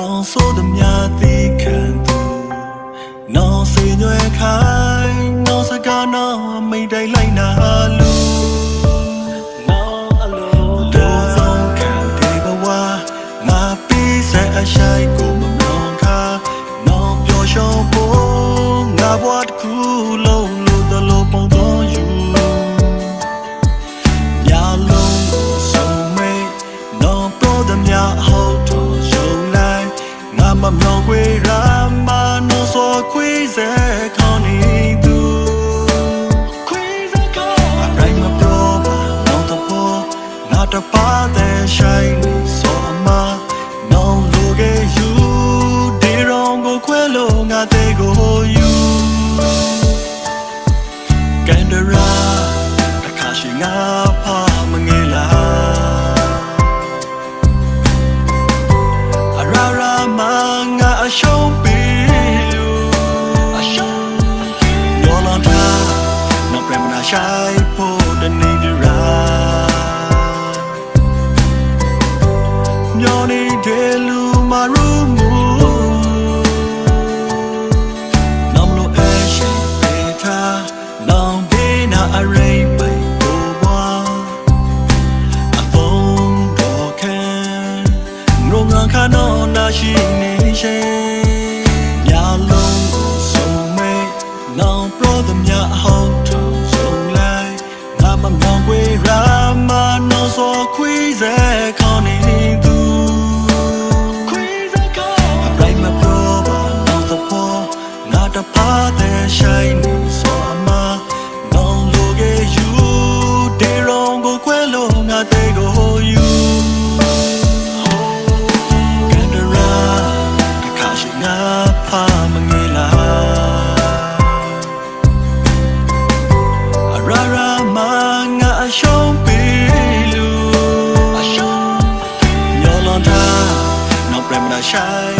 နောင်ဆိုသည်များသိခံသူနောင်ဆွေညွှဲခိုင်းနောင်စကားနောင်မိတ်တိုင်းလိုက်နာလူနောင်အလိုတော်ဆုံးခံဒီဘဝငါပြီးဆက်အရှိုက်ကိုမမောင်းခါနောင်ပျော်ရွှင်ဖို့ငါဘဝတစ်ခုလုံး the father shine so ama no look at you they don't go quello nga te go you candera takashi nga ရှိနေရှင်ညာလုံးကိုစုံမဲ့နောင်ပြောသည်များဟော ชาย